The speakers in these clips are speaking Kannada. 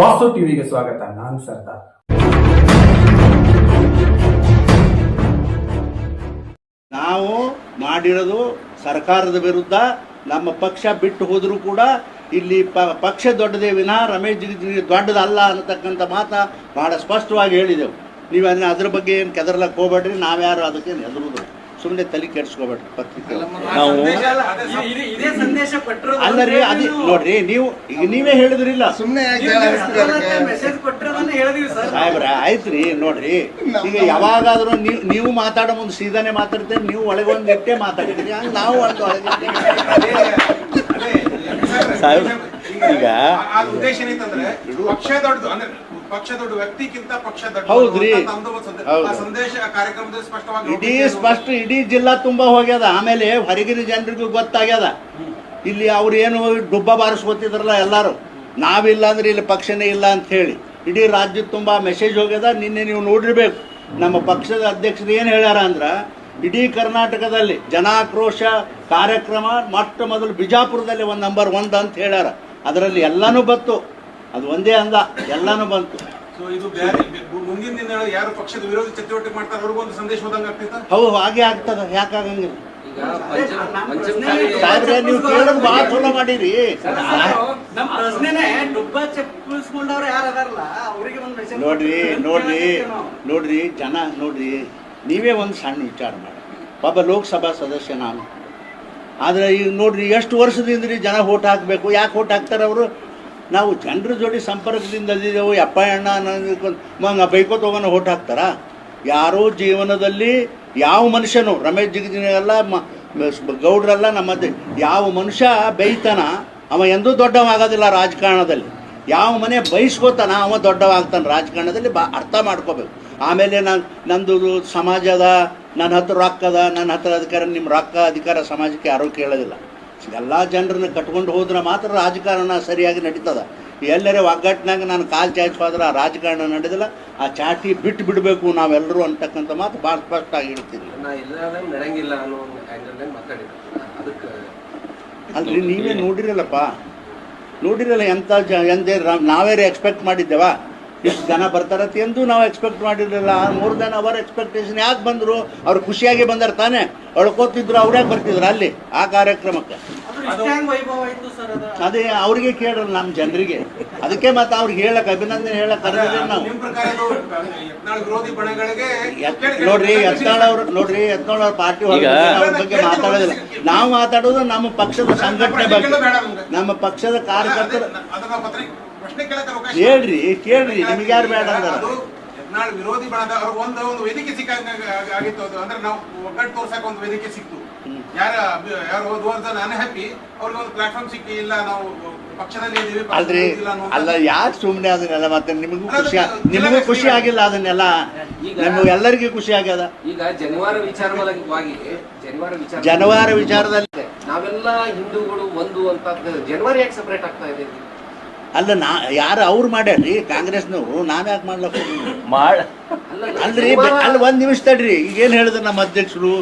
ವಾಸು ಟಿವಿಗೆ ಸ್ವಾಗತ, ನಾನು ಸರ್ದಾರ್. ನಾವು ಮಾಡಿರೋದು ಸರ್ಕಾರದ ವಿರುದ್ಧ, ನಮ್ಮ ಪಕ್ಷ ಬಿಟ್ಟು ಹೋದರೂ ಕೂಡ ಇಲ್ಲಿ ಪಕ್ಷ ದೊಡ್ಡದೇ ವಿನ ರಮೇಶ್ ಜಿಗಜಿಗಿ ದೊಡ್ಡದಲ್ಲ ಅನ್ನತಕ್ಕಂಥ ಮಾತ ಬಹಳ ಸ್ಪಷ್ಟವಾಗಿ ಹೇಳಿದೆವು. ನೀವು ಅದನ್ನ ಅದ್ರ ಬಗ್ಗೆ ಏನು ಕೆದರ್ಲಕ್ಕೆ ಹೋಗ್ಬೇಡ್ರಿ, ನಾವ್ಯಾರು ಅದಕ್ಕೆ ಹೆದರುದು ಸುಮ್ಮನೆ ತಲೆ ಕೆಡಿಸ್ಕೋಬೇಡ್ರಿ ಪತ್ರಿಕೆ ನಾವು ಅಲ್ಲರಿ ಸಂದೇಶ ಕೊಟ್ಟಿರೋದು ಅಲ್ಲ ರೀ ಅದೇ ನೋಡ್ರಿ ನೀವು ಈಗ ನೀವೇ ಹೇಳಿದ್ರಿಲ್ಲ. ಸುಮ್ಮನೆ ಸಾಹೇಬ್ರ ಆಯ್ತ್ರಿ ನೋಡ್ರಿ. ಈಗ ಯಾವಾಗಾದ್ರೂ ನೀವು ನೀವು ಮಾತಾಡೋ ಮುಂದೆ ಸೀದಾನೆ ಮಾತಾಡ್ತೇನೆ ನೀವು ಒಳಗೆ ಒಂದು ಎಟ್ಟೆ ಮಾತಾಡ್ತೀರಿ ಹಂಗೆ ನಾವು ಒಂದು ಸಾಹೇಬ್ರ ಸಾಹೇಬ್, ಈಗ ಆ ಉದ್ದೇಶ ಏನಂತಂದ್ರೆ ಪಕ್ಷ ದೊಡ್ಡದು ಅಂದ್ರೆ ಹೌದ್ರಿ. ಇಡೀ ಸ್ಪಷ್ಟ ಇಡೀ ಜಿಲ್ಲಾ ತುಂಬಾ ಹೋಗ್ಯದ. ಆಮೇಲೆ ಹೊರಗಿನ ಜನರಿಗೂ ಗೊತ್ತಾಗ್ಯದ. ಇಲ್ಲಿ ಅವ್ರು ಏನು ಡುಬ್ಬ ಬಾರಿಸ್ಕೊತಿದ್ರಲ್ಲ ಎಲ್ಲಾರು. ನಾವಿಲ್ಲ ಅಂದ್ರೆ ಇಲ್ಲಿ ಪಕ್ಷನೇ ಇಲ್ಲ ಅಂತ ಹೇಳಿ. ಇಡೀ ರಾಜ್ಯದ ತುಂಬಾ ಮೆಸೇಜ್ ಹೋಗ್ಯದ. ನಿನ್ನೆ ನೀವು ನೋಡಿರ್ಬೇಕು. ನಮ್ಮ ಪಕ್ಷದ ಅಧ್ಯಕ್ಷರು ಏನು ಹೇಳ್ಯಾರ ಅಂದ್ರ ಇಡೀ ಕರ್ನಾಟಕದಲ್ಲಿ ಜನಾಕ್ರೋಶ ಕಾರ್ಯಕ್ರಮ ಮೊಟ್ಟ ಮೊದಲು ಬಿಜಾಪುರದಲ್ಲಿ ಒಂದು ನಂಬರ್ ಒಂದು ಅಂತ ಹೇಳ್ಯಾರ. ಅದರಲ್ಲಿ ಎಲ್ಲಾನು ಬಂತು ಅದು ಒಂದೇ ಅಂದ ಎಲ್ಲಾನು ಬಂತು. ಸೊ ಇದು ಬ್ಯಾರೆ ಮುಂದಿನ ದಿನ ಯಾರು ಪಕ್ಷದ ವಿರೋಧಿ ಚಟುವಟಿಕೆ ಮಾಡ್ತಾರೆ ಅವ್ರಿಗೂ ಒಂದು ಸಂದೇಶ ಹೋದಂಗ ಆಗ್ತೈತ ಹೌದು ಹಾಗೆ ಆಗ್ತದ ಪ್ರಶ್ನೆ ಸಾಹೇಬ್ರೆ ನೀವು ಕೇಳೋದು ಬಹಳ ಚಲೋ ಮಾಡಿರಿ. ನಮ್ಮ ಪ್ರಶ್ನೆನೇ ಡುಬ್ಬ ಚಪ್ಪಿಸ್ಕೊಂಡವ್ರು ಯಾರು ಅದಾರಲ್ಲ ಅವರಿಗೆ ಒಂದು ಮೆಸೇಜ್ ನೋಡ್ರಿ ನೋಡ್ರಿ ನೋಡ್ರಿ ಜನ ನೋಡ್ರಿ ನೀವೇ ಒಂದು ಸಣ್ಣ ವಿಚಾರ ಮಾಡಿ. ಒಬ್ಬ ಲೋಕಸಭಾ ಸದಸ್ಯ ನಾನು. ಆದರೆ ಈಗ ನೋಡ್ರಿ ಎಷ್ಟು ವರ್ಷದಿಂದ ರೀ ಜನ ಓಟ್ ಹಾಕಬೇಕು ಯಾಕೆ ಓಟ್ ಹಾಕ್ತಾರೆ ಅವರು? ನಾವು ಜನರ ಜೋಡಿ ಸಂಪರ್ಕದಿಂದ ಇದ್ದೀವಿ ಅಪ್ಪ ಅಣ್ಣ ಮಂಗ ಬೈಕೋ ಹೋಗೋಣ ಓಟ್ ಹಾಕ್ತಾರ? ಯಾರೋ ಜೀವನದಲ್ಲಿ ಯಾವ ಮನುಷ್ಯನು, ರಮೇಶ್ ಜಿಗಜಿನಲ್ಲ ಗೌಡ್ರಲ್ಲ ನಮ್ಮದು, ಯಾವ ಮನುಷ್ಯ ಬೈತಾನ ಅವ ಎಂದೂ ದೊಡ್ಡವಾಗೋದಿಲ್ಲ ರಾಜಕಾರಣದಲ್ಲಿ. ಯಾವ ಮನೆ ಬಯಸ್ಕೋತಾನ ಅವ ದೊಡ್ಡವಾಗ್ತಾನೆ ರಾಜಕಾರಣದಲ್ಲಿ ಬಾ ಅರ್ಥ ಮಾಡ್ಕೋಬೇಕು. ಆಮೇಲೆ ನಾನು ನಂದು ಸಮಾಜದ ನನ್ನ ಹತ್ರ ರೊಕ್ಕದ ನನ್ನ ಹತ್ರ ಅಧಿಕಾರ ನಿಮ್ಮ ರೊಕ್ಕ ಅಧಿಕಾರ ಸಮಾಜಕ್ಕೆ ಯಾರೂ ಕೇಳೋದಿಲ್ಲ. ಎಲ್ಲ ಜನರನ್ನ ಕಟ್ಕೊಂಡು ಹೋದ್ರೆ ಮಾತ್ರ ರಾಜಕಾರಣ ಸರಿಯಾಗಿ ನಡೀತದ. ಎಲ್ಲರೇ ಒಗ್ಗಟ್ಟಿನಾಗ ನಾನು ಕಾಲು ಚಾಚ್ ಹೋದ್ರೆ ಆ ರಾಜಕಾರಣ ನಡೆದಿಲ್ಲ. ಆ ಚಾಟಿ ಬಿಟ್ಟು ಬಿಡಬೇಕು ನಾವೆಲ್ಲರೂ ಅಂತಕ್ಕಂಥ ಮಾತು ಭಾಳ ಸ್ಪಷ್ಟ ಹೇಳ್ತೀನಿ. ನಾ ಇಲ್ಲದಂಗ್ ನಡೆಯಂಗಿಲ್ಲ ಅನ್ನೋ ಒಂದು ಆಂಗಲ್ ಅದಕ್ಕೆ ಅಲ್ರಿ ನೀವೇ ನೋಡಿರಲ್ಲಪ್ಪ. ನೋಡಿರಲ್ಲ ಎಂಥ ಜ ಎಂದೇ ರಾ- ನಾವೇ ಎಕ್ಸ್ಪೆಕ್ಟ್ ಮಾಡಿದ್ದೇವಾ? ಇಷ್ಟು ಜನ ಬರ್ತಾರತ್ತೆ ಎಂದು ನಾವು ಎಕ್ಸ್ಪೆಕ್ಟ್ ಮಾಡಿರಲಿಲ್ಲ. ಮೂರು ದನ್ ಅವರ್ ಎಕ್ಸ್ಪೆಕ್ಟೇಷನ್ ಯಾಕೆ ಬಂದರು? ಅವ್ರು ಖುಷಿಯಾಗಿ ಬಂದರು ತಾನೇ? ಅಳ್ಕೋತಿದ್ರು ಅವ್ರ್ಯಾಕೆ ಬರ್ತಿದ್ರು ಅಲ್ಲಿ ಆ ಕಾರ್ಯಕ್ರಮಕ್ಕೆ. ಅದು ಇಷ್ಟ್ಯಾಂಗ್ ಸರ್ ಅದೇ. ಅವ್ರಿಗೆ ಕೇಳಲ್ಲ ನಮ್ಮ ಜನರಿಗೆ. ಅದಕ್ಕೆ ಮತ್ತೆ ಅವ್ರಿಗೆ ಹೇಳಕ್ ಅಭಿನಂದನೆ ಹೇಳಕ್ ಕರೆದಿದ್ದೇವೆ ನಾವು. ನೋಡ್ರಿ ಯತ್ನಾಳ್ ಅವ್ರ ನೋಡ್ರಿ ಯತ್ನಾಳ್ ಅವ್ರ ಪಾರ್ಟಿ ಅವ್ರ ಬಗ್ಗೆ ಮಾತಾಡೋದಿಲ್ಲ. ನಾವು ಮಾತಾಡೋದು ನಮ್ಮ ಪಕ್ಷದ ಸಂಘಟನೆ ಬಗ್ಗೆ. ನಮ್ಮ ಪಕ್ಷದ ಕಾರ್ಯಕರ್ತರು ಅದನ್ನ ಪ್ರಶ್ನೆ ಕೇಳಕ್ಕೆ ಅವಕಾಶ ಹೇಳ್ರಿ ಕೇಳ್ರಿ ನಿಮ್ಗೆ ಯಾರು ಬೇಡ ಅಂದಾರ? ಯತ್ನಾಳ್ ವಿರೋಧಿ ಬಣದ ಅವ್ರ ಒಂದು ಒಂದು ವೇದಿಕೆ ಸಿಕ್ಕ ಆಗಿತ್ತು ಅದು. ಅಂದ್ರೆ ನಾವು ಒಗ್ಗಟ್ಟು ತೋರ್ಸಕ್ಕೆ ಒಂದು ವೇದಿಕೆ ಸಿಕ್ತು. ಯಾರ ಯಾರು ಹೋದ ನಾನು ಹ್ಯಾಪಿ ಅವ್ರಿಗೆ ಒಂದು ಪ್ಲಾಟ್ಫಾರ್ಮ್ ಸಿಕ್ಕಿ ಇಲ್ಲ ನಾವು ಪಕ್ಷದಲ್ಲಿ ಇದೀವಿ ಅಲ್ರಿ ಅಲ್ಲ ಯಾಕೆ ಸುಮ್ಮನೆ ಅದನ್ನೆಲ್ಲ ಮತ್ತೆ ನಿಮಗೂ ಖುಷಿ ನಿಮಗೂ ಖುಷಿ ಆಗಿಲ್ಲ ಅದನ್ನೆಲ್ಲ. ಈಗ- ನಮ್ಗೆ ಎಲ್ಲರಿಗೂ ಖುಷಿ ಆಗ್ಯದ. ಈಗ ಜನವಾರ ವಿಚಾರವಾಗಿ ಜನವಾರ ವಿಚಾರ ಜನವಾರ ವಿಚಾರದಲ್ಲಿ ನಾವೆಲ್ಲ ಹಿಂದೂಗಳು ಒಂದು ಅಂತ ಜನವರಿ ಯಾಕೆ ಸಪರೇಟ್ ಆಗ್ತಾ ಇದೆ ಅಲ್ಲ ನಾ ಯಾರು ಅವ್ರು ಮಾಡ್ಯಾರ್ರಿ? ಕಾಂಗ್ರೆಸ್ನವರು ನಾನು ಯಾಕೆ ಮಾಡ್ಲಕ್ಕ ಮಾಡ ಅಲ್ಲ ಅಲ್ರಿ ಅಲ್ಲಿ ಒಂದ್ ನಿಮಿಷ ತಡ್ರಿ. ಈಗೇನು ಹೇಳಿದ್ರು ನಮ್ಮ ಅಧ್ಯಕ್ಷರು?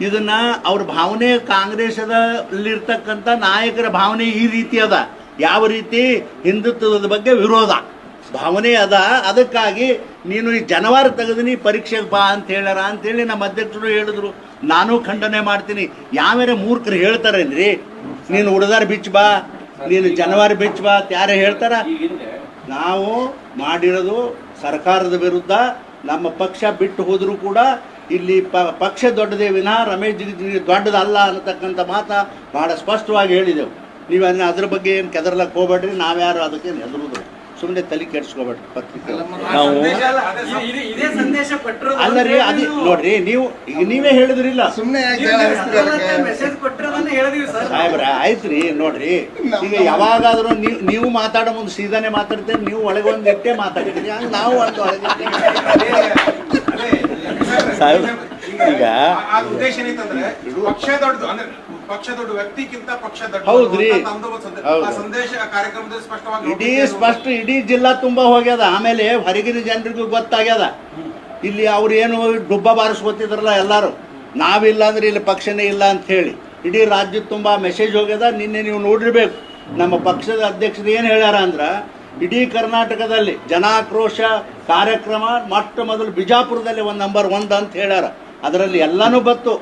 ಇದನ್ನ ಅವ್ರ ಭಾವನೆ ಕಾಂಗ್ರೆಸ್ದಲ್ಲಿರ್ತಕ್ಕಂಥ ಇರ್ತಕ್ಕಂಥ ನಾಯಕರ ಭಾವನೆ ಈ ರೀತಿ ಅದ. ಯಾವ ರೀತಿ? ಹಿಂದುತ್ವದ ಬಗ್ಗೆ ವಿರೋಧ. ಭಾವನೆ ಅದ. ಅದಕ್ಕಾಗಿ ನೀನು ಈ ಜನವಾರ ತೆಗೆದಿನಿ ಪರೀಕ್ಷೆಗೆ ಬಾ ಅಂತ ಹೇಳ್ಯಾರ ಅಂತೇಳಿ ನಮ್ಮ ಅಧ್ಯಕ್ಷರು ಹೇಳಿದ್ರು. ನಾನು ಖಂಡನೆ ಮಾಡ್ತೀನಿ. ಯಾವ್ಯಾರ ಮೂರ್ಖರು ಹೇಳ್ತಾರೇನ್ರಿ? ನೀನು ಉಡದಾರ ಬಿಚ್ಚ ಬಾ. ನೀನು ಜನವರಿ ಬೆಚ್ಚುವ ಯಾರು ಹೇಳ್ತಾರ. ನಾವು ಮಾಡಿರೋದು ಸರ್ಕಾರದ ವಿರುದ್ಧ ನಮ್ಮ ಪಕ್ಷ ಬಿಟ್ಟು ಹೋದರೂ ಕೂಡ ಇಲ್ಲಿ ಪ ಪಕ್ಷ ದೊಡ್ಡದೇ ವಿನಃ ರಮೇಶ್ ಜಿಗಜಿಗಿ ದೊಡ್ಡದಲ್ಲ ಅನ್ನತಕ್ಕಂಥ ಮಾತು ಬಹಳ ಸ್ಪಷ್ಟವಾಗಿ ಹೇಳಿದೆವು. ನೀವು ಅದನ್ನ ಅದ್ರ ಬಗ್ಗೆ ಏನು ಕೆದರ್ಲಕ್ಕೆ ಹೋಗ್ಬೇಡ್ರಿ ನಾವ್ಯಾರು ಅದಕ್ಕೆ ಹೆದರುದು. ಸುಮ್ಮನೆ ತಲೆ ಕೆಡಿಸ್ಕೋಬೇಡ್ರಿ ಪತ್ರಿಕೆ. ನಾವು ಸಂದೇಶ ಅಲ್ಲ, ಅದೇ ಸಂ- ಇದೇ- ಇದೇ ಸಂದೇಶ ಕೊಟ್ಟಿರೋದು ಅಲ್ಲ ರೀ ಅದೇ ನೋಡ್ರಿ ನೀವು ಈಗ ನೀವೇ ಹೇಳಿದ್ರಿಲ್ಲ. ಅದಕ್ಕೆ? ಮೆಸೇಜ್ ಕೊಟ್ಟಿರೋದನ್ನ ಹೇಳಿದೀವಿ ಸರ್. ಸಾಹೇಬ್ರ ಆಯ್ತ್ರಿ ನೋಡ್ರಿ. ಈಗ ಯಾವಾಗಾದ್ರೂ ನೀವು ನೀವು ಮಾತಾಡೋ ಮುಂದೆ ಸೀದಾನೆ ಮಾತಾಡ್ತೇನೆ ನೀವು ಒಳಗೆ ಒಂದು ಇಟ್ಟೆ ಮಾತಾಡಿದ್ರಿ ಹಂಗೆ ನಾವು ಒಂದು ಒಳಗೆ ಅದೇ ಅದೇ. ಸಾಹೇಬ್, ಈಗ ಉದ್ದೇಶ ಏನಂತಂದ್ರೆ ಪಕ್ಷ ದೊಡ್ಡದು ಅಂದ್ರೆ ಪಕ್ಷ ದೊಡ್ಡ ವ್ಯಕ್ತಿಗಿಂತ ಪಕ್ಷ ದೊಡ್ಡ ಹೌದ್ರಿ. ಆ ಸಂದೇಶ ಆ ಕಾರ್ಯಕ್ರಮದಲ್ಲಿ ಸ್ಪಷ್ಟವಾಗಿ ಇಡೀ ಸ್ಪಷ್ಟ ಇಡೀ ಜಿಲ್ಲಾ ತುಂಬಾ ಹೋಗ್ಯದ. ಆಮೇಲೆ ಹೊರಗಿನ ಜನರಿಗೂ ಗೊತ್ತಾಗ್ಯದ. ಇಲ್ಲಿ ಅವ್ರು ಏನು ಡುಬ್ಬ ಬಾರಿಸ್ಕೊತಿದ್ರಲ್ಲ ಎಲ್ಲಾರು. ನಾವಿಲ್ಲ ಅಂದ್ರೆ ಇಲ್ಲಿ ಪಕ್ಷನೇ ಇಲ್ಲ ಅಂತ ಹೇಳಿ. ಇಡೀ ರಾಜ್ಯದ ತುಂಬಾ ಮೆಸೇಜ್ ಹೋಗ್ಯದ ನಿನ್ನೆ ನೀವು ನೋಡಿರ್ಬೇಕು. ನಮ್ಮ ಪಕ್ಷದ ಅಧ್ಯಕ್ಷರು ಏನು ಹೇಳ್ಯಾರ ಅಂದ್ರೆ ಇಡೀ ಕರ್ನಾಟಕದಲ್ಲಿ ಜನಾಕ್ರೋಶ ಕಾರ್ಯಕ್ರಮ ಮೊಟ್ಟ ಮೊದಲು ಬಿಜಾಪುರದಲ್ಲಿ ಒಂದು ನಂಬರ್ ಒಂದು ಅಂತ ಹೇಳ್ಯಾರ. ಅದರಲ್ಲಿ ಎಲ್ಲನೂ ಬಂತು.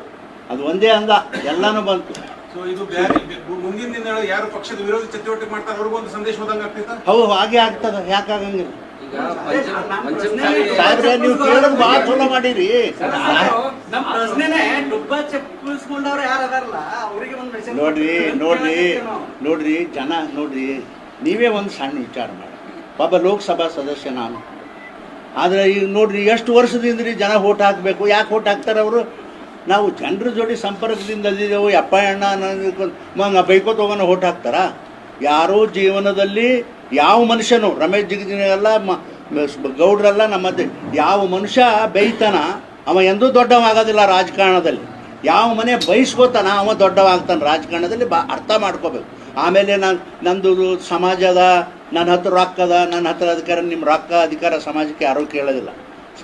ಅದು ಒಂದೇ ಅಂದ ಎಲ್ಲಾನು ಬಂತು. ಸೊ ಇದು ಬ್ಯಾರೆ ಮುಂದಿನ ದಿನಗಳು ಯಾರು ಪಕ್ಷದ ವಿರೋಧಿ ಚಟುವಟಿಕೆ ಮಾಡ್ತಾರೆ ಅವ್ರಿಗೂ ಒಂದು ಸಂದೇಶ ಹೋದಂಗೆ ಆಗ್ತೈತಾ? ಹೌದು ಹಾಗೆ ಆಗ್ತದ ಯಾಕಾಗಂಗಿಲ್ಲ. ಸಾಹೇಬ್ರೆ ನೀವು ಕೇಳೋದು ಭಾಳ ಚಲೋ ಮಾಡಿರಿ. ನಮ್ಮ ಪ್ರಶ್ನೆನೇ ಡುಬ್ಬ ಚಪ್ಪಿಸ್ಕೊಂಡವ್ರು ಯಾರು ಅದಾರಲ್ಲ ಅವರಿಗೆ ಒಂದು ಮೆಸೇಜ್ ನೋಡ್ರಿ ನೋಡ್ರಿ ನೋಡ್ರಿ ಜನ ನೋಡ್ರಿ ನೀವೇ ಒಂದು ಸಣ್ಣ ವಿಚಾರ ಮಾಡಿ. ಪಾಪ ಲೋಕಸಭಾ ಸದಸ್ಯ ನಾನು. ಆದರೆ ಈಗ ನೋಡ್ರಿ ಎಷ್ಟು ವರ್ಷದಿಂದ ರೀ ಜನ ಓಟ್ ಹಾಕಬೇಕು ಯಾಕೆ ಓಟ್ ಹಾಕ್ತಾರೆ ಅವರು? ನಾವು ಜನರ ಜೋಡಿ ಸಂಪರ್ಕದಿಂದ ಇದ್ದೀವಿ ಅಪ್ಪ ಅಣ್ಣ ಮಂಗ ಬೈಕೋತ್ ಹೋಗೋಣ ಓಟ್ ಹಾಕ್ತಾರ? ಯಾರೋ ಜೀವನದಲ್ಲಿ ಯಾವ ಮನುಷ್ಯನು, ರಮೇಶ್ ಜಿಗಜಿನೆಲ್ಲ ಗೌಡ್ರಲ್ಲ ನಮ್ಮ ಯಾವ ಮನುಷ್ಯ ಬೈತಾನ ಅವ ಎಂದೂ ದೊಡ್ಡವಾಗೋದಿಲ್ಲ ರಾಜಕಾರಣದಲ್ಲಿ. ಯಾವ ಮನೆ ಬಯಸ್ಕೋತಾನ, ಅವ ದೊಡ್ಡವಾಗ್ತಾನೆ ರಾಜಕಾರಣದಲ್ಲಿ ಬಾ, ಅರ್ಥ ಮಾಡ್ಕೋಬೇಕು. ಆಮೇಲೆ ನಾನು, ನಂದು ಸಮಾಜದ, ನನ್ನ ಹತ್ರ ರೊಕ್ಕದ ನನ್ನ ಹತ್ರ ಅಧಿಕಾರ, ನಿಮ್ಮ ರೊಕ್ಕ, ಅಧಿಕಾರ ಸಮಾಜಕ್ಕೆ ಯಾರೂ ಕೇಳೋದಿಲ್ಲ.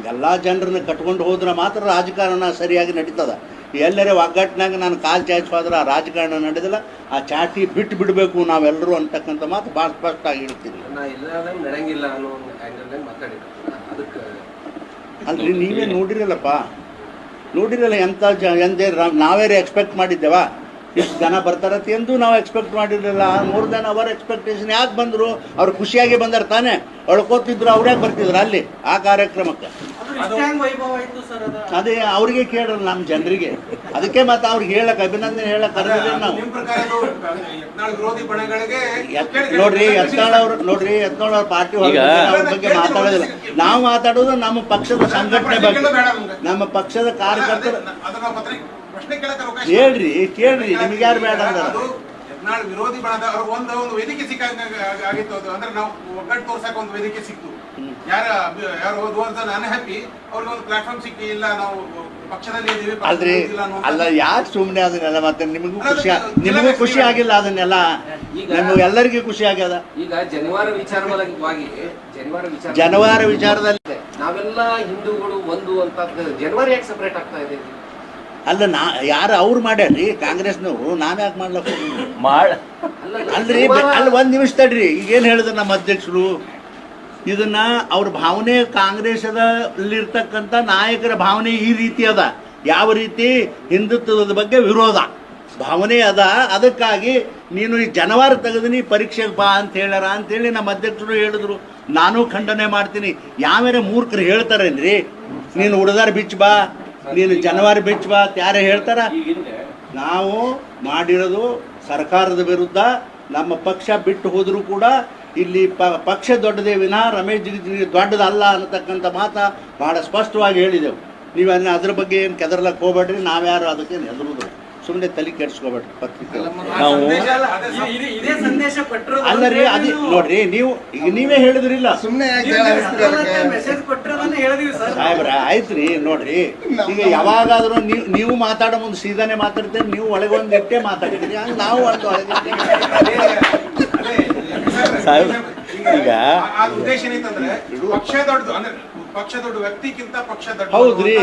ಎಲ್ಲ ಜನರನ್ನ ಕಟ್ಕೊಂಡು ಹೋದ್ರೆ ಮಾತ್ರ ರಾಜಕಾರಣ ಸರಿಯಾಗಿ ನಡೀತದ. ಎಲ್ಲರೇ ಒಗ್ಗಟ್ಟಿನಾಗ ನಾನು ಕಾಲು ಚಾಚ್ ಹೋದ್ರೆ ಆ ರಾಜಕಾರಣ ನಡೆದಿಲ್ಲ. ಆ ಚಾಟಿ ಬಿಟ್ಟು ಬಿಡಬೇಕು ನಾವೆಲ್ಲರೂ ಅಂತಕ್ಕಂಥ ಮಾತು ಭಾಳ ಸ್ಪಷ್ಟ ಆಗಿ ಹೇಳ್ತೀನಿ ಅಲ್ರಿ ನೀವೇ ನೋಡಿರಲ್ಲಪ್ಪ. ನೋಡಿರಲ್ಲ ಎಂಥ ಜ ಎಂದೇ ರಾ- ನಾವೇ ಎಕ್ಸ್ಪೆಕ್ಟ್ ಮಾಡಿದ್ದೇವ? ಇಷ್ಟು ಜನ ಬರ್ತಾರತ್ತ ಎಂದು ನಾವು ಎಕ್ಸ್ಪೆಕ್ಟ್ ಮಾಡಿರಲಿಲ್ಲ. ಮೂರು ಜನ ಅವರ್ ಎಕ್ಸ್ಪೆಕ್ಟೇಷನ್ ಯಾಕೆ ಬಂದರು? ಅವ್ರು ಖುಷಿಯಾಗಿ ಬಂದಾರ ತಾನೇ? ಅಳ್ಕೋತಿದ್ರು ಅವ್ರೇ ಬರ್ತಿದ್ರು ಅಲ್ಲಿ ಆ ಕಾರ್ಯಕ್ರಮಕ್ಕೆ. ಅದು ಅವ್ರಿಗೆ ಕೇಳ ನಮ್ಮ ಜನರಿಗೆ. ಅದಕ್ಕೆ ಮತ್ತೆ ಅವ್ರಿಗೆ ಹೇಳಕ್ ಅಭಿನಂದನೆ ಹೇಳಕ್ ನಾವು. ನೋಡ್ರಿ ಯತ್ನಾಳ್ ಅವ್ರು ನೋಡ್ರಿ ಯತ್ನಾಳ್ ಅವ್ರ ಪಾರ್ಟಿ ಅವ್ರ ಬಗ್ಗೆ ಮಾತಾಡೋದಿಲ್ಲ. ನಾವು ಮಾತಾಡೋದು ನಮ್ಮ ಪಕ್ಷದ ಸಂಘಟನೆ ಬಗ್ಗೆ. ನಮ್ಮ ಪಕ್ಷದ ಕಾರ್ಯಕರ್ತರು ಅದನ್ನ ಪ್ರಶ್ನೆ ಕೇಳಕ್ಕೆ ಅವಕಾಶ ಹೇಳ್ರಿ ಕೇಳ್ರಿ ನಿಮ್ಗೆ ಯಾರು ಬೇಡ ಅಂದಾರ? ಯತ್ನಾಳ್ ವಿರೋಧಿ ಬಣದ ಅವ್ರ ಒಂದು ಒಂದು ವೇದಿಕೆ ಸಿಕ್ಕ ಆಗಿತ್ತು ಅದು. ಅಂದ್ರೆ ನಾವು ಒಗ್ಗಟ್ಟು ತೋರ್ಸಕ್ ಒಂದು ವೇದಿಕೆ ಸಿಕ್ತು. ಯಾರ ಯಾರು ಅಂತ ನಾನು ಹ್ಯಾಪಿ ಅವ್ರಿಗೆ ಒಂದು ಪ್ಲಾಟ್ಫಾರ್ಮ್ ಸಿಕ್ಕಿ ಇಲ್ಲ ನಾವು ಪಕ್ಷದಲ್ಲಿ ಇದೀವಿ ಅಲ್ರಿ ಅಲ್ಲ ಯಾಕೆ ಸುಮ್ಮನೆ ಅದನ್ನೆಲ್ಲ ಮತ್ತೆ ನಿಮಗೂ ಖುಷಿ ನಿಮಗೂ ಖುಷಿ ಆಗಿಲ್ಲ ಅದನ್ನೆಲ್ಲ. ನಿಮ್ಗೆ ಎಲ್ಲರಿಗೂ ಖುಷಿ ಆಗ್ಯದ. ಈಗ ಜನಿವಾರ ವಿಚಾರವಾಗಿ ಜನಿವಾರ ವಿಚಾರ ಜನವಾರ ವಿಚಾರದಲ್ಲಿ ನಾವೆಲ್ಲ ಹಿಂದೂಗಳು ಒಂದು ಅಂತ ಜನವರಿ ಯಾಕೆ ಸಪರೇಟ್ ಆಗ್ತಾ ಇದೆ? ಅಲ್ಲ ನಾ ಯಾರು ಅವ್ರು ಮಾಡ್ಯಾರ್ರಿ? ಕಾಂಗ್ರೆಸ್ನವರು. ನಾವ್ ಯಾಕೆ ಮಾಡ್ಲಕ್ಕ ಹೋಗಿದ್ವಿ? ಅಲ್ಲ ಅಲ್ರಿ ಜನಿವಾರ- ಅಲ್ಲಿ ಒಂದ್ ನಿಮಿಷ ತಡ್ರಿ. ಈಗೇನ್ ಹೇಳಿದ್ರು ನಮ್ಮ ಅಧ್ಯಕ್ಷರು? ಇದನ್ನ ಅವ್ರ ಭಾವನೆ ಕಾಂಗ್ರೆಸ್ದಲ್ಲಿರ್ತಕ್ಕಂಥ ನಾಯಕರ ಭಾವನೆ ಈ ರೀತಿ ಅದ. ಯಾವ ರೀತಿ? ಹಿಂದುತ್ವದ ಬಗ್ಗೆ ವಿರೋಧ. ಭಾವನೆ ಅದ. ಅದಕ್ಕಾಗಿ ನೀನು ಈ ಜನವಾರ ತೆಗೆದಿನಿ ಪರೀಕ್ಷೆಗೆ ಬಾ ಅಂತ ಹೇಳ್ಯಾರ ಅಂತೇಳಿ ನಮ್ಮ ಅಧ್ಯಕ್ಷರು ಹೇಳಿದ್ರು. ನಾನು ಖಂಡನೆ ಮಾಡ್ತೀನಿ. ಯಾವ್ಯಾರ ಮೂರ್ಖರು ಹೇಳ್ತಾರೇನ್ರಿ? ನೀನು ಉಡದಾರ ಬಿಚ್ಚ ಬಾ. ನೀನು ಜನವರಿ ಬೆಚ್ಚ ಯಾರೇ ಹೇಳ್ತಾರ? ನಾವು ಮಾಡಿರೋದು ಸರ್ಕಾರದ ವಿರುದ್ಧ, ನಮ್ಮ ಪಕ್ಷ ಬಿಟ್ಟು ಹೋದರೂ ಕೂಡ ಇಲ್ಲಿ ಪ, ಪಕ್ಷ ದೊಡ್ಡದೇ ವಿನಃ, ರಮೇಶ್ ಜಿಗಜಿಗಿ ದೊಡ್ಡದಲ್ಲ ಅನ್ನತಕ್ಕಂಥ ಮಾತ ಬಹಳ ಸ್ಪಷ್ಟವಾಗಿ ಹೇಳಿದೆವು. ನೀವು ಅದನ್ನ ಅದ್ರ ಬಗ್ಗೆ ಏನು ಕೆದರ್ಲಕ್ಕೆ ಹೋಗ್ಬೇಡ್ರಿ, ನಾವ್ಯಾರು ಅದಕ್ಕೆ ಹೆದರುದು ಸುಮ್ಮನೆ ತಲೆ ಕೆಡಿಸ್ಕೋಬೇಡ್ರಿ ಪತ್ರಿಕೆ ನಾವು ಅಲ್ಲ, ರೀ ಅದೇ ನೋಡ್ರಿ ನೀವು ಈಗ ನೀವೇ ಹೇಳಿದ್ರಿಲ್ಲ. ಸುಮ್ಮನೆ ಯಾಕೆ ಆಯ್ತು ರೀ ಕೊಟ್ಟಿರೋದನ್ನ ಹೇಳಿದೀವಿ ಸರ್. ಸಾಹೇಬ್ರ ಆಯ್ತ್ರಿ ನೋಡ್ರಿ. ಈಗ ಯಾವಾಗಾದ್ರೂ ನೀವು ನೀವು ಮಾತಾಡೋ ಮುಂದೆ ಸೀದಾನೆ ಮಾತಾಡ್ತೇನೆ ನೀವು ಒಳಗೆ ಒಂದು ಇಟ್ಟೆ ಮಾತಾಡಿದ್ರಿ ಹಂಗೆ ನಾವು ಒಂದು ಒಳಗೆ ಸರ್, ಈಗ ಉದ್ದೇಶ ಏನಂತಂದ್ರೆ ಪಕ್ಷ ದೊಡ್ಡದು ಅಂದ್ರೆ ಪಕ್ಷ ದೊಡ್ಡ ವ್ಯಕ್ತಿಗಿಂತ ಪಕ್ಷ ದೊಡ್ಡ ಹೌದ್ರಿ.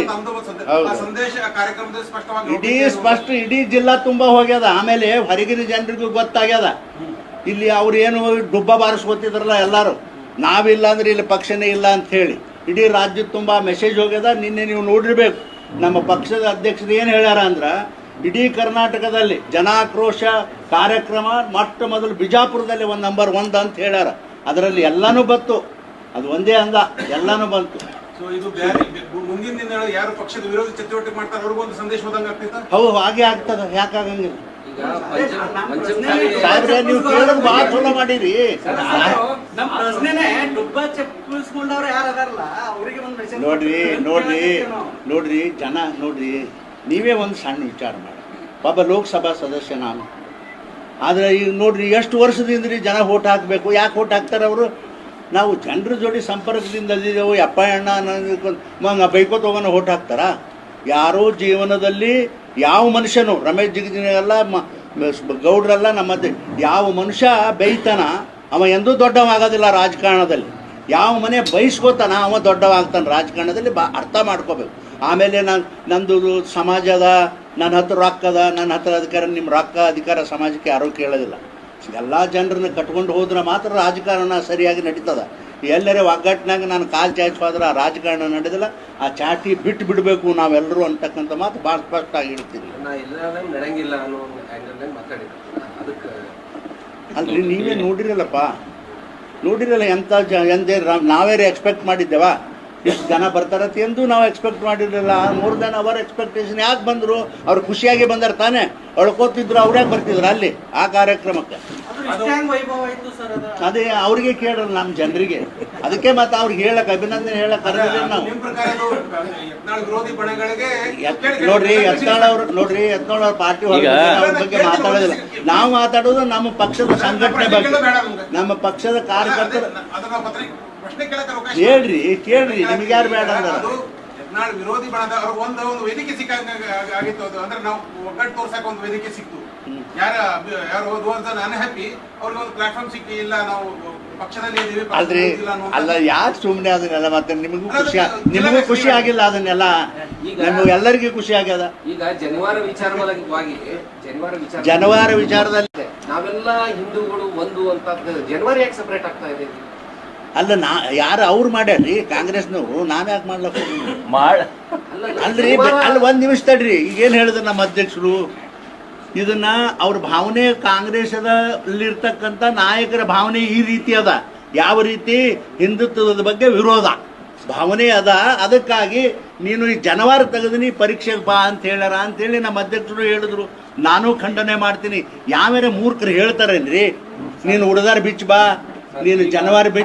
ಸಂದೇಶ. ಕಾರ್ಯಕ್ರಮದಲ್ಲಿ ಸ್ಪಷ್ಟವಾಗಿ ಇಡೀ. ಸ್ಪಷ್ಟ ಇಡೀ ಜಿಲ್ಲಾ ತುಂಬಾ ಹೋಗ್ಯದ. ಆಮೇಲೆ ಹೊರಗಿನ ಜನರಿಗೂ ಗೊತ್ತಾಗ್ಯದ. ಇಲ್ಲಿ ಅವ್ರು ಏನು ಡುಬ್ಬ ಬಾರಿಸ್ಕೊತಿದ್ರಲ್ಲ ಎಲ್ಲರೂ. ನಾವಿಲ್ಲ ಅಂದ್ರೆ ಇಲ್ಲಿ ಪಕ್ಷನೇ ಇಲ್ಲ ಅಂತ ಹೇಳಿ ಇಡೀ ರಾಜ್ಯದ ತುಂಬಾ ಮೆಸೇಜ್ ಹೋಗ್ಯದ. ನಿನ್ನೆ ನೀವು ನೋಡಿರ್ಬೇಕು. ನಮ್ಮ ಪಕ್ಷದ ಅಧ್ಯಕ್ಷರು ಏನು ಹೇಳ್ಯಾರ ಅಂದ್ರ ಇಡೀ ಕರ್ನಾಟಕದಲ್ಲಿ ಜನಾಕ್ರೋಶ ಕಾರ್ಯಕ್ರಮ ಮೊಟ್ಟ ಮೊದಲು ಬಿಜಾಪುರದಲ್ಲಿ ಒಂದು ನಂಬರ್ ಒಂದು ಅಂತ ಹೇಳ್ಯಾರ. ಅದರಲ್ಲಿ ಎಲ್ಲಾನು ಬಂತು ಅದು ಒಂದೇ ಅಂದ ಎಲ್ಲಾನು ಬಂತು. ಸೊ ಇದು ಬೇರೆ ಮುಂದಿನ ದಿನ ಯಾರು ಪಕ್ಷದ ವಿರೋಧಿ ಚಟುವಟಿಕೆ ಮಾಡ್ತಾರೆ ಅವ್ರಿಗೂ ಒಂದು ಸಂದೇಶ ಹೋದಂಗ ಹೌದು ಹಾಗೆ ಆಗ್ತದ ಯಾಕಾಗಂಗಿಲ್ಲ. ಸಾಹೇಬ್ರೆ ನೀವು ಕೇಳೋದು ಭಾಳ ಚಲೋ ಮಾಡಿರಿ. ನಮ್ಮ ಪ್ರಶ್ನೆನೇ ಡುಬ್ಬ ಚಪ್ಪಿಸ್ಕೊಂಡವ್ರು ಯಾರು ಅದಾರಲ್ಲ ಅವರಿಗೆ ಒಂದು ಮೆಸೇಜ್ ನೋಡ್ರಿ ನೋಡ್ರಿ ನೋಡ್ರಿ ಜನ ನೋಡ್ರಿ ನೀವೇ ಒಂದು ಸಣ್ಣ ವಿಚಾರ ಮಾಡಿ. ಪಾಪ ಲೋಕಸಭಾ ಸದಸ್ಯ ನಾನು. ಆದರೆ ಈಗ ನೋಡ್ರಿ ಎಷ್ಟು ವರ್ಷದಿಂದ ರೀ ಜನ ಓಟ್ ಹಾಕಬೇಕು ಯಾಕೆ ಓಟ್ ಹಾಕ್ತಾರೆ ಅವರು? ನಾವು ಜನರ ಜೋಡಿ ಸಂಪರ್ಕದಿಂದ ಇದ್ದೀವಿ ಅಪ್ಪ ಅಣ್ಣ ಮಂಗ ಬೈಕೋ ಹೋಗೋಣ ಓಟ್ ಹಾಕ್ತಾರ? ಯಾರೋ ಜೀವನದಲ್ಲಿ ಯಾವ ಮನುಷ್ಯನು, ರಮೇಶ್ ಜಿಗಜಿನಲ್ಲ ಗೌಡ್ರಲ್ಲ ನಮ್ಮ ಯಾವ ಮನುಷ್ಯ ಬೈತಾನ ಅವ ಎಂದೂ ದೊಡ್ಡವಾಗೋದಿಲ್ಲ ರಾಜಕಾರಣದಲ್ಲಿ. ಯಾವ ಮನೆ ಬಯಸ್ಕೋತಾನ ಅವ ದೊಡ್ಡವಾಗ್ತಾನೆ ರಾಜಕಾರಣದಲ್ಲಿ, ಬಾ ಅರ್ಥ ಮಾಡ್ಕೋಬೇಕು. ಆಮೇಲೆ ನಾನು, ನಂದು ಸಮಾಜದ, ನನ್ನ ಹತ್ರ ರೊಕ್ಕದ, ನನ್ನ ಹತ್ರ ಅಧಿಕಾರ, ನಿಮ್ಮ ರೊಕ್ಕ ಅಧಿಕಾರ ಸಮಾಜಕ್ಕೆ ಯಾರೂ ಕೇಳೋದಿಲ್ಲ. ಎಲ್ಲ ಜನರನ್ನ ಕಟ್ಕೊಂಡು ಹೋದ್ರೆ ಮಾತ್ರ ರಾಜಕಾರಣ ಸರಿಯಾಗಿ ನಡೀತದ. ಎಲ್ಲರೇ ಒಗ್ಗಟ್ಟಿನಾಗ ನಾನು ಕಾಲು ಚಾಚೋದ್ರೆ ಆ ರಾಜಕಾರಣ ನಡೆದಿಲ್ಲ ಆ ಚಾಟಿ ಬಿಟ್ಟು ಬಿಡಬೇಕು ನಾವೆಲ್ಲರೂ ಅಂತಕ್ಕಂಥ ಮಾತು ಭಾಳ ಸ್ಪಷ್ಟ ಆಗಿ ಅದಕ್ಕೆ ಅಲ್ರಿ ನೀವೇ ನೋಡಿರಲ್ಲಪ್ಪ. ನೋಡಿರಲ್ಲ ಎಂಥ ಜ ಎಂದೇ ನಾವೇ ಎಕ್ಸ್ಪೆಕ್ಟ್ ಮಾಡಿದ್ದೇವಾ? ಎಷ್ಟು ಜನ ಬರ್ತಾರಂತ ಎಂದು ನಾವು ಎಕ್ಸ್ಪೆಕ್ಟ್ ಮಾಡಿರಲಿಲ್ಲ. ಮೂರು ಜನ ಅವರ ಎಕ್ಸ್ಪೆಕ್ಟೇಷನ್ ಯಾಕೆ ಬಂದರು? ಅವ್ರು ಖುಷಿಯಾಗಿ ಬಂದಾರ ತಾನೇ? ಅಳ್ಕೋತಿದ್ರು ಅವರೇ ಬರ್ತಿದ್ರು ಅಲ್ಲಿ ಆ ಕಾರ್ಯಕ್ರಮಕ್ಕೆ. ಅದು ಅವ್ರಿಗೆ ಕೇಳಲ್ಲ ನಮ್ಮ ಜನರಿಗೆ. ಅದಕ್ಕೆ ಮತ್ತೆ ಅವ್ರಿಗೆ ಹೇಳಕ್ ಅಭಿನಂದನೆ ಹೇಳಕ್ ಕರೆದಿಲ್ಲ ನಾವು. ನಿಮ್ ಪ್ರಕಾರ ಅದು ವಿರೋಧಿ ಬಣಗಳಿಗೆ ಎತ್- ನೋಡ್ರಿ ಯತ್ನಾಳ್ ಅವ್ರು ನೋಡ್ರಿ ಯತ್ನಾಳ್ ಅವ್ರ ಪಾರ್ಟಿ ಅವ್ರ ಬಗ್ಗೆ ಮಾತಾಡೋದಿಲ್ಲ. ನಾವು ಮಾತಾಡೋದು ನಮ್ಮ ಪಕ್ಷದ ಸಂಘಟನೆ ಬಗ್ಗೆ. ನಮ್ಮ ಪಕ್ಷದ ಕಾರ್ಯಕರ್ತರ ಅದನ್ನ ಪತ್ರಿಕೆ ಪ್ರಶ್ನೆ ಕೇಳಕ್ಕೆ ಅವಕಾಶ ಹೇಳ್ರಿ ಕೇಳ್ರಿ ನಿಮ್ಗೆ ಯಾರು ಬೇಡ ಅಂದಾರ? ಯತ್ನಾಳ್ ವಿರೋಧಿ ಬಣದ ಅವ್ರಿಗೆ ಒಂದು ಒಂದು ವೇದಿಕೆ ಸಿಕ್ಕಂಗ ಆಗಿತ್ತು ಅದು. ಅಂದ್ರೆ ನಾವು ಒಗ್ಗಟ್ಟು ತೋರ್ಸಕ್ ಒಂದು ವೇದಿಕೆ ಸಿಕ್ತು. ಯಾರ ಯಾರು ಹೋದ ಅನ್ಹ್ಯಾಪಿ ಅವ್ರಿಗೆ ಒಂದು ಪ್ಲಾಟ್ಫಾರ್ಮ್ ಸಿಕ್ಕಿ ಇಲ್ಲ ನಾವು ಪಕ್ಷದಲ್ಲಿ ಇದೀವಿ ಅಲ್ರಿ ಅಲ್ಲ ಯಾಕೆ ಸುಮ್ಮನೆ ಅದನ್ನೆಲ್ಲ ಮತ್ತೆ ನಿಮಗೂ ಖುಷಿ ನಿಮಗೂ ಖುಷಿ ಆಗಿಲ್ಲ ಅದನ್ನೆಲ್ಲ. ಈಗ- ನಮಗೂ ಎಲ್ಲರಿಗೂ ಖುಷಿ ಆಗ್ಯದ. ಈಗ ಜನವಾರ ವಿಚಾರವಾಗಿ ಜನಿವಾರ ವಿಚಾರ ಜನವಾರ ವಿಚಾರದಲ್ಲಿ ನಾವೆಲ್ಲ ಹಿಂದೂಗಳು ಒಂದು ಅಂತ ಜನವರಿ ಯಾಕೆ ಸಪರೇಟ್ ಆಗ್ತಾ ಇದೆ? ಅಲ್ಲ ನಾ ಯಾರು ಅವ್ರು ಮಾಡ್ಯಾರ್ರಿ? ಕಾಂಗ್ರೆಸ್ನವರು ನಾನು ಯಾಕೆ ಮಾಡ್ಲಕ್ಕ ಮಾಡ ಅಲ್ರಿ ಅಲ್ಲಿ ಒಂದ್ ನಿಮಿಷ ತಡ್ರಿ. ಈಗೇನ್ ಹೇಳಿದ್ರು ನಮ್ಮ ಅಧ್ಯಕ್ಷರು? ಇದನ್ನ ಅವ್ರ ಭಾವನೆ ಕಾಂಗ್ರೆಸ್ದಲ್ಲಿರ್ತಕ್ಕಂಥ ನಾಯಕರ ಭಾವನೆ ಈ ರೀತಿ ಅದ. ಯಾವ ರೀತಿ? ಹಿಂದುತ್ವದ ಬಗ್ಗೆ ವಿರೋಧ. ಭಾವನೆ ಅದ. ಅದಕ್ಕಾಗಿ ನೀನು ಈ ಜನವಾರ ತೆಗೆದಿನಿ ಪರೀಕ್ಷೆಗೆ ಬಾ ಅಂತ ಹೇಳ್ಯಾರ ಅಂತೇಳಿ ನಮ್ಮ ಅಧ್ಯಕ್ಷರು ಹೇಳಿದ್ರು. ನಾನು ಖಂಡನೆ ಮಾಡ್ತೀನಿ. ಯಾವ್ಯಾರ ಮೂರ್ಖರು ಹೇಳ್ತಾರೇನ್ರಿ? ನೀನು ಉಡದಾರ ಬಿಚ್ಚ ಬಾ. ನೀನು ಜನವಾರ ಬಿಚ್ಚ